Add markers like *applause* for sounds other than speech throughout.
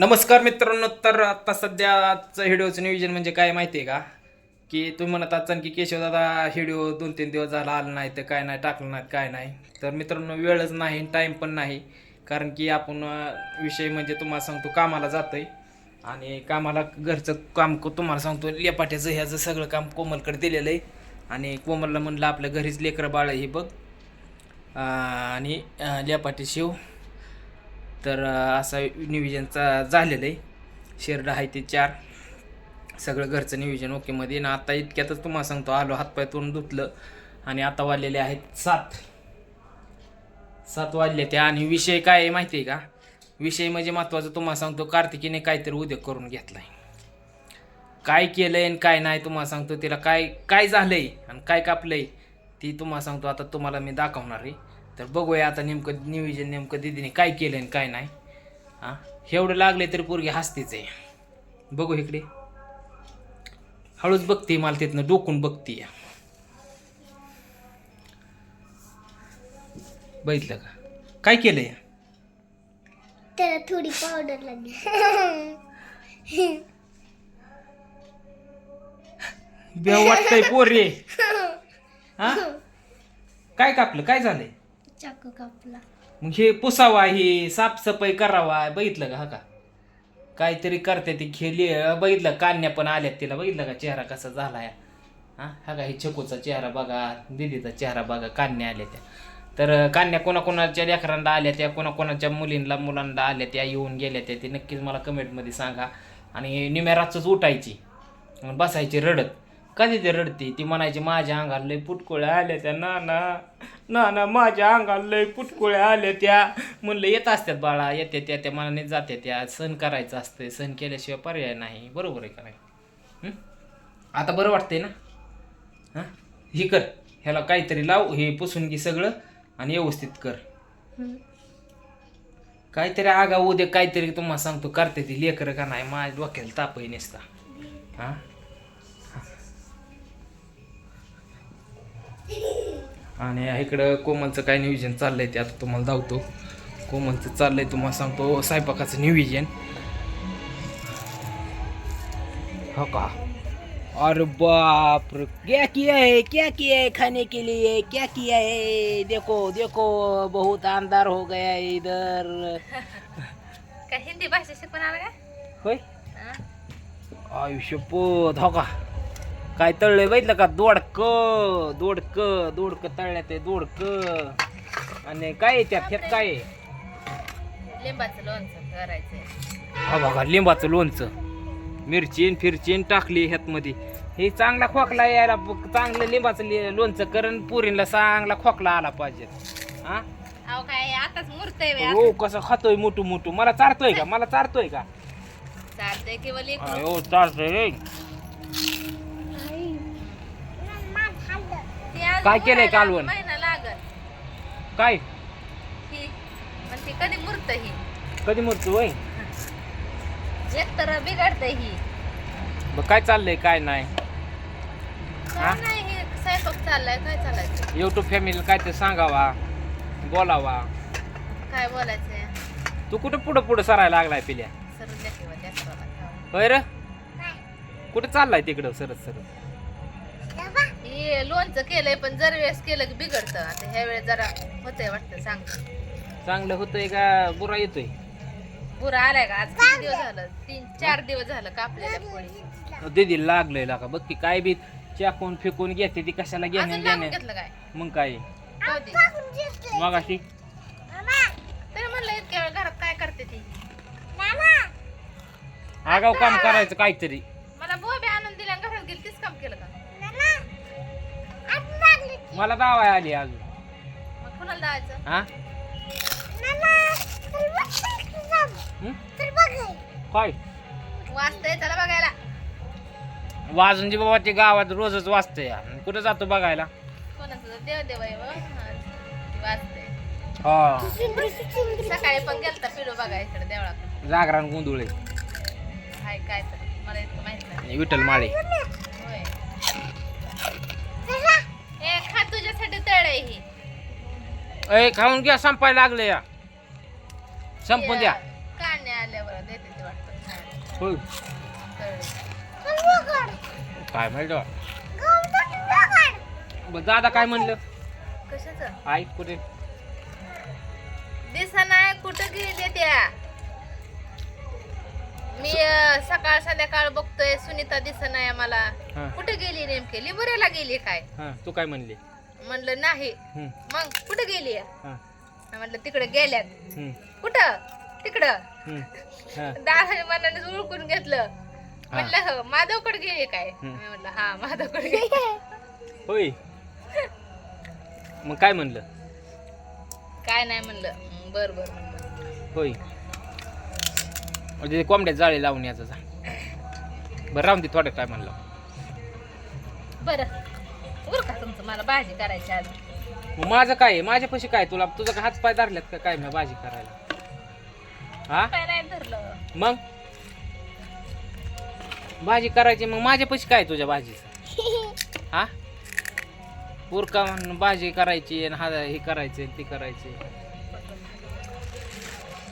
नमस्कार मित्रांनो तर आता सध्याचं व्हिडिओचं नियोजन म्हणजे काय माहिती आहे का? की तुम्ही म्हणत असाल की केशवदादा व्हिडिओ दोन तीन दिवस झाला आला नाही तर काय नाही टाकलं नाही काय नाही. तर मित्रांनो वेळच नाही टाईम पण नाही. कारण की आपण विषय म्हणजे तुम्हाला सांगतो कामाला जातोय. आणि कामाला घरचं काम तुम्हाला सांगतो लेपाट्याचं ह्याचं सगळं काम कोमलकडे दिलेलं आहे आणि कोमलला म्हणलं आपल्या घरीच लेकरं बाळ हे बघ. आणि लेपाटी शिव. तर असा नियोजनचा झालेलं आहे. शेरड आहे ते चार. सगळं घरचं नियोजन ओकेमध्ये ना आता इतक्यातच तुम्हाला सांगतो आलो हातपाय तोंड धुतलं. आणि आता वाजलेले आहेत सात. सात वाजले ते. आणि विषय काय आहे माहिती आहे का? विषय म्हणजे महत्त्वाचं तुम्हाला सांगतो कार्तिकीने काहीतरी उद्योग करून घेतलाय. काय केलंय आणि काय नाही तुम्हाला सांगतो तिला काय काय झालंय आणि काय कापलंय ती तुम्हाला सांगतो. आता तुम्हाला मी दाखवणार आहे. तर बघूया आता नेमकं नियोजन नेमकं दिदीने काय केलं आणि काय नाही. हां? एवढं लागले तरी पोरगी हसतीच आहे. बघू इकडे. हळूच बघते मला तिथनं डोकून बघते बघितलं का? काय केलंय? त्याला थोडी पावडर लागली. बेव वाटतंय पोरे हा? *laughs* काय कापलं? काय झालंय? चाकू कापला. मग हे पुसावा हे साफसफाई करावा बघितलं का हा का? काहीतरी करते ती खेळली बघितलं कान्या पण आल्यात तिला बघितलं का चेहरा कसा झालाय? हा हा का हे छकूचा चेहरा बघा दिदीचा चेहरा बघा कान्या आल्या त्या. तर कान्या कोणाकोणाच्या लेकरांना आल्या त्या कोणाकोणाच्या मुलींना मुलांना आल्या त्या येऊन गेल्या त्या ते नक्कीच मला कमेंटमध्ये सांगा. आणि निम्या रातच उठायची बसायची रडत. कधी ते रडते? ती म्हणायची माझ्या अंगाला लय पुटकोळ्या आल्या त्या ना ना ना ना माझ्या अंगाला लय पुटकोळ्या आल्या त्या. म्हणलं येत असतात बाळा येते त्या त्या मनाने जाते त्या सण करायचं असतं सण केल्याशिवाय पर्याय नाही. बरोबर आहे का नाही? आता बरं वाटतंय ना? हां? हे कर ह्याला काहीतरी लाव हे पुसून घे सगळं आणि व्यवस्थित कर. काहीतरी आगा उद्या काहीतरी तुम्हाला सांगतो. करते ती लेकरं का नाही? माझ्या डोक्याला तापही नसता. हां? आणि इकडं कोमलचं काय नियोजन चाललंय ते आता तुम्हाला धावतो. कोमलचं चाललंय तुम्हाला सांगतो स्वयंपाकाचं नियोजन. हो का? अरे बाप रे क्या किया है? क्या किया है खाने के लिए? क्या किया है? देखो देखो बहुत अंधार हो गया है इधर। काय हिंदी भाषा शिकून आला का होय? हा? आयुष्यपोत हो का? काय तळलंय बघितलं का? दोडक दोडक दोडक तळल्या ते दोडक. आणि काय त्यात? त्यात काय आहे? लिंबाचं लोणचं करायचंय. हा बघा लिंबाचं लोणचं. मिरचीन फिरचीन टाकली ह्यात मध्ये हे चांगला खोकला यायला चांगलं लिंबाचं लि- लोणचं करण पुरीला चांगला खोकला आला पाहिजे. हा? अहो काय आताच मूर्त आहे हो कसं खातोय मोठू मोठू. मला चारतोय का? मला चारतोय का? चालतंय किंवा लेकरू चारतोय रे. ती अजून काय केलंय कालवण? महिना काय? ही. पण ती कधी मूर्त ही. कधी मरतो वय एक तर बिघडतंय ही. बघ काय चाललंय काय नाही? हा? काय नाही हे स्वयंपाक चाललाय काय चालायचं? युट्यूब फॅमिली काय ते सांगावा बोलावा. काय बोलायचंय? तू कुठं पुढं पुढं सरायला लागलाय पिल्या? सरून द्या किंवा जास्त बोला. होय र? कुठं चाललाय तिकडं सरत सरत? लोणचं केलंय पण जर वेळेस केलं की बिघडतं. आता ह्या वेळेस जरा होतंय वाटतं सांग चांगलं होतंय का बुरा येतोय? पुरा आलाय का? आज किती दिवस झालं? तीन चार दिवस झालं कापलेल्या पोळी? दीदी लागलंय लागा. बघ की काय बी चाकून फेकून घेते ती कशाला अजून लागून घेण्या घेतलं काय? मग काय? कधी मग अशी तरी म्हणलं इतक्या वेळ घरात काय करते ती? आगाव काम करायचं काहीतरी. मला दावाय आली अजून. मग कुणाला दावायचं? हा? हं? काय? वाचतंय बघायला. वाजून जी बाबा ते गावात रोजच वाजतंय. कुठं जातो बघायला? कोणाचं देव देव आहे व. हा, ती वाचतंय. हा. सकाळी पण गेलता पिलो बघा इकडे देवळाकडे. जागरण गोंधुळे हाय काय तर. मला इतकं माहीत नाही. विठ्ठल माळे. ए खा तुझ्यासाठी तळ ही. ए खाऊन घ्या संपायला लागले या. संपून द्या. काढणे आल्यावर देते ते वाटतं खायला. होय तळलेलं. काय माहिती बरं दादा काय म्हणलं? कशाचं? आई कुठे? दिसा नाही कुठं गेले त्या? मी अं, सकाळ संध्याकाळ बघतोय सुनीता दिसा नाही मला हां. कुठे गेली नेमकी? लिबुऱ्याला गेली काय? हां तू काय म्हणली? म्हणलं नाही. मग कुठे गेली? हां. म्हटलं तिकडे गेल्यात. कुठं? तिकडं. हं, हां. दादाने मनाने ओळखून घेतलं. म्हटलं हो माधवकडे गेली काय? हं. मी म्हटलं हा माधवकडे गेली. *laughs* होय. मग काय म्हणलं? काय नाही म्हणलं. हं, बर बर म्हणलं होय. म्हणजे कोंबड्यात जाळे लावून याचं जा. बरं राहून दे थोड्या काय म्हणलं. बरं. का तुमचं मला भाजी करायची आज. मग माझं काय आहे? माझ्यापाशी काय तुला तुझं का हात पाय धरल्यात का काय मी भाजी करायला? हा? काय नाही धरलं. मग? भाजी करायची मग माझ्यापाशी काय तुझ्या भाजीचं? *laughs* हा? उरका म्हणून भाजी करायची आणि हा हे करायचे ती करायची.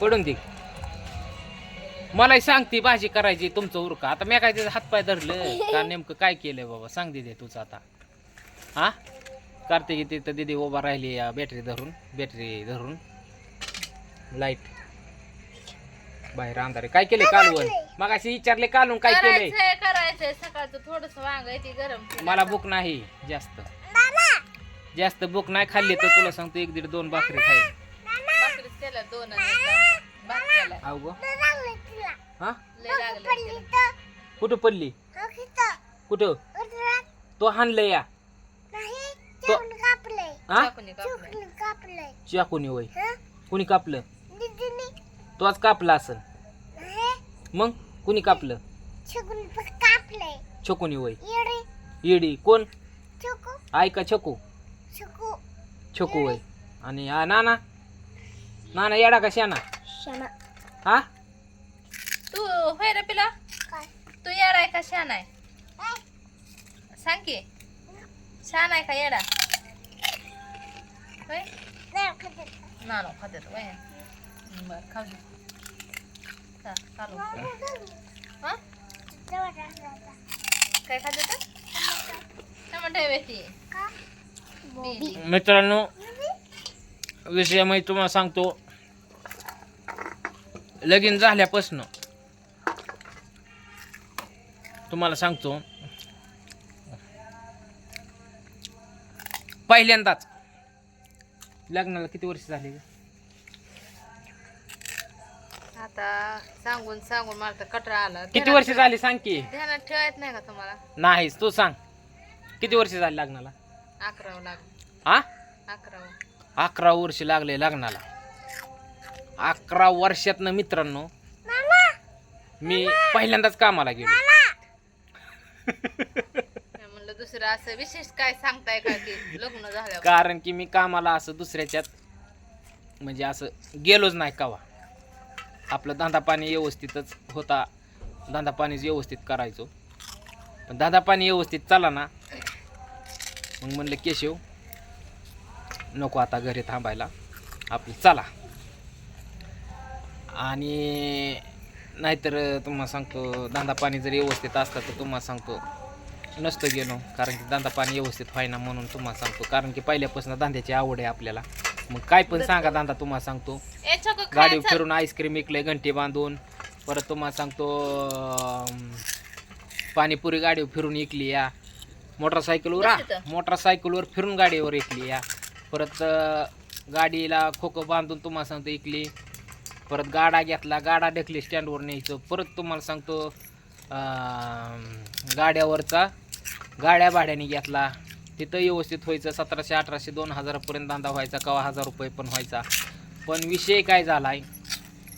पडून दे. मलाही सांगते भाजी करायची तुमचं उरका. आता मी काय त्याचा हातपाय धरलं का नेमकं काय केलंय बाबा? सांग दे तुझं आता. हा? करते की तिथं दिदी उभा राहिली या बॅटरी धरून बॅटरी धरून. लाइट बाहेर अंधारे काय केले कालवण? मग अशी विचारले कालून काय केलंय? करायचंय करायचंय. सकाळचं थोडस वांग आहे ती गरम केलं. मला भूक नाही जास्त. जास्त भूक नाही खाल्ली तर तुला सांगतो एक दीड दोन भाकरी खाईल. भाकरीच केल्या दोन आणि एक भात. केलाय. अव गो हा? लय लागले त्याला. कुठं पडली? कुठं? तो हाणलं या. तो हा? चाकूने. चाकूनी वय कुणी कापलं? तोच कापला असन. मग? कुणी कापलं? कापले छकुनी वय येडे. कोण? चुकू आई का छकू? चुकू छकू वय आणि हा नाना? नाना येडा का शाना हा? तू होय रे पिला काय? तू येडा आहे का शान आहे? सांग की. शान आहे का येडा? होय? ना नो खात्यात वय. बर खाऊ दे. चा, चालू. हा? काय खाते तर टमाटे वेती मित्रांनो विषयामध्ये तुम्हाला सांगतो. लगीन झाल्यापासनं तुम्हाला सांगतो. पहिल्यांदाच. लग्नाला किती वर्ष झाली? आता सांगून सांगून मला तर कटरा आला. किती वर्ष झाली सांग की? ध्यानात ठेवायचं नाही का तुम्हाला? नाहीच तू सांग. किती वर्ष झाली लग्नाला? अकरावं लाग हा अकरावं. अकरा वर्ष लागले लग्नाला. अकरा वर्षातनं मित्रांनो मी पहिल्यांदाच कामाला गेलो. म्हणलं दुसरं असं विशेष काय सांगताय का की लग्न झालं कारण की मी कामाला असं दुसऱ्याच्यात म्हणजे असं गेलोच नाही कवा. आपलं धंदा पाणी व्यवस्थितच होता धंदा पाणी व्यवस्थित करायचो. पण धंदा पाणी व्यवस्थित चाला ना मग म्हणलं केशव नको आता घरी थांबायला. आपलं चला. आणि नाहीतर तुम्हाला सांगतो धंदा पाणी जर व्यवस्थित असता तर तुम्हाला सांगतो नसतं गेलो कारण की धंदा पाणी व्यवस्थित व्हायना म्हणून तुम्हाला सांगतो. कारण की पहिल्यापासून धंद्याची आवड आहे आपल्याला. मग काय पण सांगा धंदा तुम्हाला सांगतो. गाडी फिरून आईस्क्रीम विकले घंटी बांधून. परत तुम्हाला सांगतो पाणीपुरी गाडी फिरून इकली या. मोटरसायकलवर. मोटरसायकलवर फिरून गाडीवर इकली या. परत गाडीला खोकं बांधून तुम्हाला सांगतो इकली परत गाडा घेतला गाडा ढकली स्टँडवर न्यायचं. परत तुम्हाला सांगतो गाड्यावरचा गाड्या भाड्याने घेतला. तिथं व्यवस्थित व्हायचं सतराशे अठराशे दोन हजारापर्यंत धंदा व्हायचा कवा हजार रुपये पण व्हायचा. पण विषय काय झाला आहे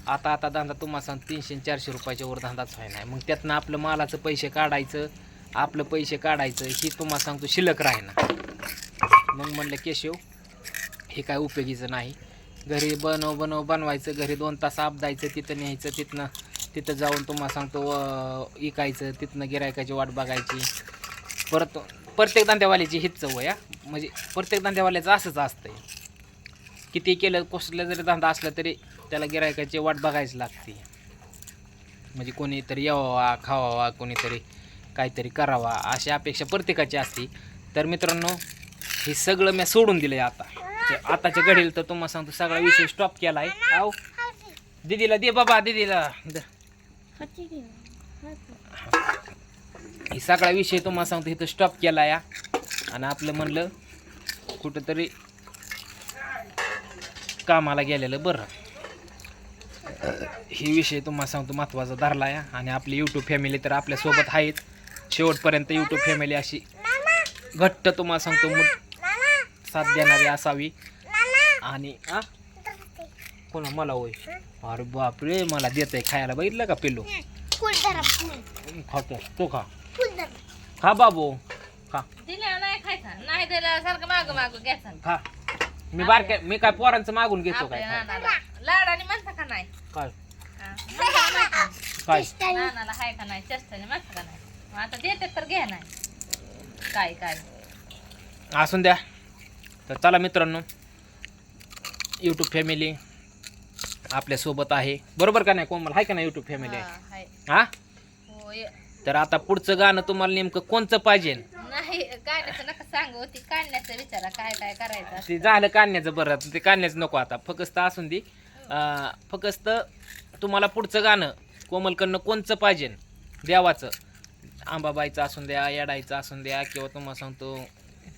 आता आता धंदा तुम्हाला सांग तीनशे चारशे रुपयाच्या वर धंदाच व्हाय नाही मग त्यातनं आपलं मालाचं पैसे काढायचं आपलं पैसे काढायचं ही तुम्हाला सांगतो शिल्लक राहीना. मग म्हणलं केशव हे काय उपयोगीचं नाही. घरी बनव बनव बनवायचं. घरी दोन तास आपदायचं तिथं न्यायचं तिथनं तिथं जाऊन तुम्हाला सांगतो इकायचं तिथनं गिरायकाची वाट बघायची. परत प्रत्येक धंद्यावाल्याची हीच चव या म्हणजे प्रत्येक धंद्यावाल्याचं असंच असतंय. किती केलं कसलं जरी धंदा असला तरी त्याला गिरायकाची वाट बघायची लागते. म्हणजे कोणीतरी यावा खावावा कोणीतरी काहीतरी करावा अशी अपेक्षा प्रत्येकाची असते. तर मित्रांनो हे सगळं मी सोडून दिलं आहे आता. आताच्या आताच्या घडील तर तुम्हाला सांगतो सगळा विषय स्टॉप केला आहे आहो दीदीला दे बाबा दीदीला. हे सगळा विषय तुम्हाला सांगतो इथं स्टॉप केला या आणि आपलं म्हणलं कुठंतरी कामाला गेलेलं बरं. हे विषय तुम्हाला सांगतो महत्त्वाचा धरला या आणि आपली यूट्यूब फॅमिली तर आपल्यासोबत आहेत. शेवटपर्यंत यूट्यूब फॅमिली अशी घट्ट तुम्हाला सांगतो मग साथ देणारी असावी. आणि आ? कोणा मला होय. अरे बापरे मला देत आहे खायला. बघितलं का पिल्लू? फुल खातो. तो खा. खा बाबू. खा. दिल्या नाही खायचा. नाही दिल्या सारखं माग माग घ्यायचा. खा. मी बारक्या मी काय पोरांचं मागून घेतो काय? लाडाने म्हणता का नाही? काय? नाही? काय? नानाला हाय का नाही? चेष्टाने म्हणता का नाही? मग आता देते तर घ्या नाही. काय काय? असून द्या. तर चला मित्रांनो यूट्यूब फॅमिली आपल्यासोबत आहे. बरोबर का नाही कोमल? आहे का नाही यूट्यूब फॅमिली हा, हाय. हा? हो तर आता पुढचं गाणं तुम्हाला नेमकं कोणचं पाहिजे? नाही काढण्याचं नका सांगू ती काढण्याचं विचारा काय काय करायचं असतं. ते झालं काढण्याचं बरं ते काढण्याचं नको आता फक्त असून दे. अं, फक्त तुम्हाला पुढचं गाणं कोमलकडनं कोणचं पाहिजे? देवाचं. आंबाबाईचं असून द्या येडाईचं असून द्या किंवा तुम्हाला सांगतो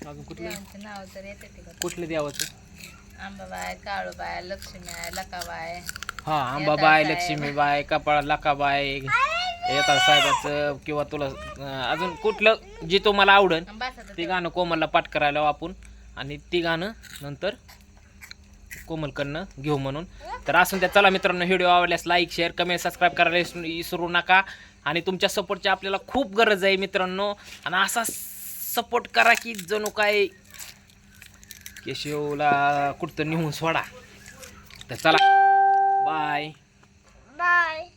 अजून कुठलं? देवांचे नाव तर येते ते बघ. कुठलं देवाचं? आंबाबाय काळूबाय लक्ष्मी आहे लकाबाय हा अंबाबाई साहेब. लक्ष्मीबाई कपाळ लकाबाई. येतात साहेबाचं किंवा तुला अं, अजून कुठलं जे तुम्हाला आवडन बसा ते गाणं कोमलला पाठ करायला आपण. आणि ती गाणं नंतर कोमलकडनं घेऊ म्हणून. तर असून त्या चला मित्रांनो व्हिडिओ आवडल्यास लाईक शेअर कमेंट सबस्क्राईब करायला विसरू विसरू नका. आणि तुमच्या सपोर्टची आपल्याला खूप गरज आहे मित्रांनो. आणि असा सपोर्ट करा की जणू काय केशवला कुठं नेऊन सोडा. तर चला. बाय. बाय.